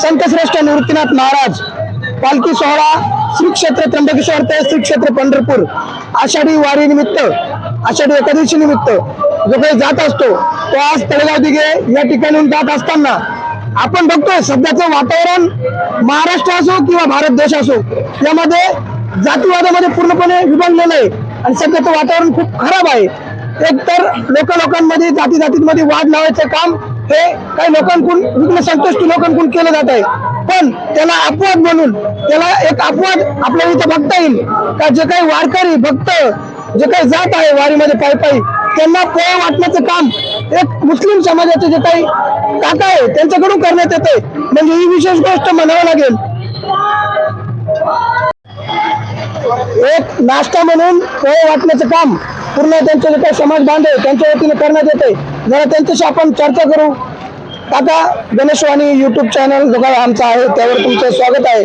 संतश्रेष्ठ निवृत्तीनाथ महाराज पालखी सोहळा श्री क्षेत्र त्र्यंबकेश्वर ते श्री क्षेत्र पंढरपूर. आषाढी वारी निमित्त आषाढी एकादशी निमित्त जो काही जात असतो तो आज तळेगाव दिघे या ठिकाणून जात असताना आपण बघतोय सध्याचं वातावरण महाराष्ट्र असो किंवा भारत देश असो यामध्ये जातीवादामध्ये पूर्णपणे विभागलेलं आहे आणि सध्याचं वातावरण खूप खराब आहे. एक तर लोक लोकांमध्ये जाती जातीमध्ये वाद लावायचं काम हे काही लोकांकडून विघ्न संतुष्टी लोकांकडून केलं जात आहे. पण त्याला अपवाद म्हणून त्याला एक अपवाद आपल्याला इथं बघता येईल. का जे काही वारकरी भक्त जे काही जात आहे वारीमध्ये पायी पायी त्यांना पोळ वाटण्याचं काम एक मुस्लिम समाजाचे जे काही काका आहे त्यांच्याकडून करण्यात येते म्हणजे ही विशेष गोष्ट म्हणावं लागेल. एक नाश्ता म्हणून पोहे वाटण्याचं काम पूर्ण त्यांचे जे काही समाज बांधव त्यांच्या वतीने करण्यात येते जरा त्यांच्याशी आपण चर्चा करू. काका गणेशवाणी यूट्यूब चॅनल जो काही आमचा आहे त्यावर तुमचं स्वागत आहे.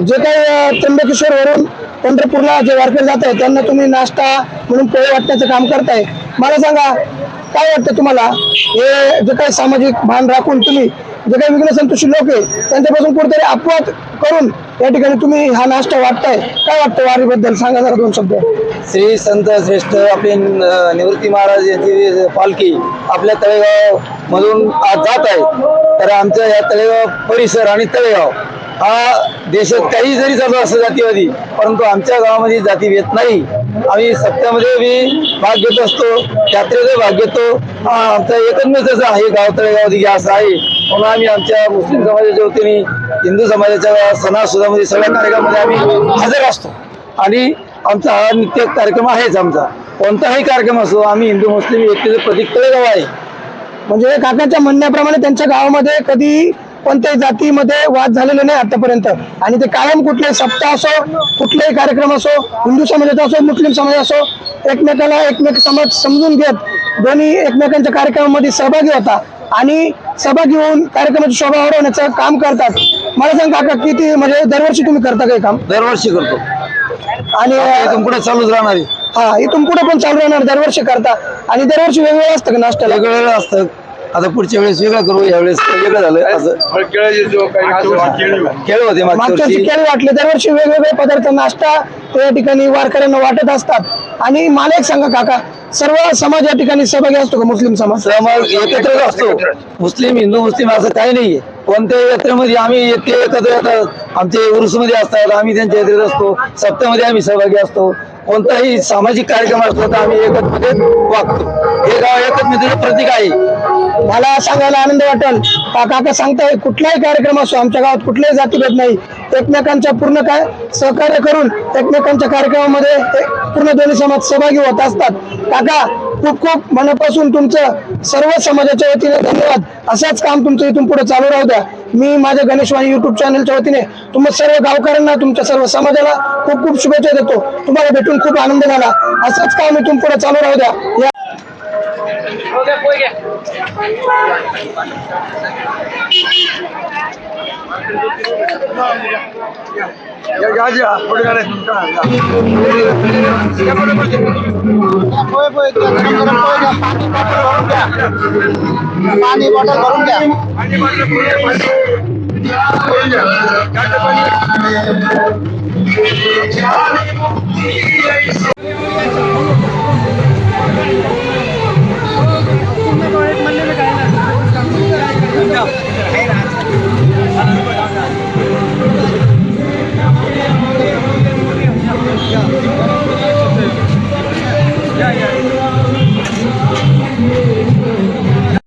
जे काही त्र्यंबकेश्वरवरून पंढरपूरला जे वारकरी जात आहे त्यांना तुम्ही नाश्ता म्हणून पोहे वाटण्याचं काम करताय. मला सांगा काय वाटतं तुम्हाला? हे जे काही सामाजिक भान राखून तुम्ही जे काही विघ्न संतोषी लोक आहे त्यांच्यापासून कुठेतरी अपवाद करून या ठिकाणी तुम्ही हा नाश्ता वाटताय. काय वाटतं वारीबद्दल? सांगा जरा दोन शब्द. श्री संत श्रेष्ठ आपले निवृत्ती महाराज यांची पालखी आपल्या तळेगाव मधून आज जात आहे. तर आमच्या या तळेगाव परिसर आणि तळेगाव हा देशात काही जरी चालू असं जातीवादी परंतु आमच्या गावामध्ये जाती येत नाही. आम्ही सत्यामध्ये मी भाग घेत असतो यात्रेचा भाग घेतो. हा आमचा एकमेच आहे गाव तळेगाव दिघे असं आहे. म्हणून आम्ही आमच्या मुस्लिम समाजाच्या वतीने हिंदू समाजाच्या सणासुदामध्ये सगळ्या कार्यक्रमामध्ये आम्ही हजर असतो. आणि आमचा हा नित्य कार्यक्रम आहेच आमचा. कोणताही कार्यक्रम असो आम्ही हिंदू मुस्लिम व्यक्तीचं प्रतीक तळेगाव आहे. म्हणजे काकाच्या म्हणण्याप्रमाणे त्यांच्या गावामध्ये कधी कोणत्याही जातीमध्ये वाद झालेले नाही आतापर्यंत. आणि ते कायम कुठलाही सप्ताह असो कुठलाही कार्यक्रम असो हिंदू समाजाचा असो मुस्लिम समाज असो एकमेकाला एकमेक समाज समजून घेत दोन्ही एकमेकांच्या कार्यक्रमामध्ये सहभागी होता. आणि सहभागी होऊन कार्यक्रमाची शोभा वाढवण्याचं काम करतात. मला सांग काका किती म्हणजे दरवर्षी तुम्ही करता काही काम? दरवर्षी करतो. आणि इथून पुढे चालूच राहणार. आहे हा इथून पुढे पण चालू राहणार दरवर्षी करता. आणि दरवर्षी वेगवेगळं असतं का नाश्त्याला? वेगवेगळं असतं. आता पुढच्या वेळेस वेगळं करू यावेळेस वेगळं झालं असं. खेळ होते मागच्या वर्षी केळी वाटले दरवर्षी वेगवेगळे पदार्थ नाश्ता ते या ठिकाणी वारकऱ्यांना वाटत असतात. आणि मला एक सांगा काका सर्व समाज या ठिकाणी सहभागी असतो का मुस्लिम समाज? सहभाग एकत्रच असतो. मुस्लिम हिंदू मुस्लिम असं काही नाहीये. कोणत्याही यात्रेमध्ये आम्ही ते एकत्र येतात आमचे उरुसमध्ये असतात आम्ही त्यांच्या यात्रेत असतो. सप्त्यामध्ये आम्ही सहभागी असतो. कोणताही सामाजिक कार्यक्रम असला तर आम्ही एकत्रित वागतो. हे गाव एकत्रित प्रतीक आहे. मला सांगायला आनंद वाटेल. काका सांगताय कुठलाही कार्यक्रम असो आमच्या गावात कुठलाही जातीभेद नाही. एकमेकांच्या पूर्ण काय सहकार्य करून एकमेकांच्या कार्यक्रमामध्ये पूर्ण दोन्ही समाज सहभागी होत असतात. काका खूप खूप मनापासून तुमचं सर्व समाजाच्या वतीने धन्यवाद. असंच काम तुमचं इथून पुढे चालू राहू द्या. मी माझ्या गणेशवाणी युट्यूब चॅनलच्या वतीने तुम्हा सर्व गावकऱ्यांना तुमच्या सर्व समाजाला खूप खूप शुभेच्छा देतो. तुम्हाला भेटून खूप आनंद झाला. असंच काम इथून पुढे चालू राहू द्या. या पाणी बॉटल भरून द्या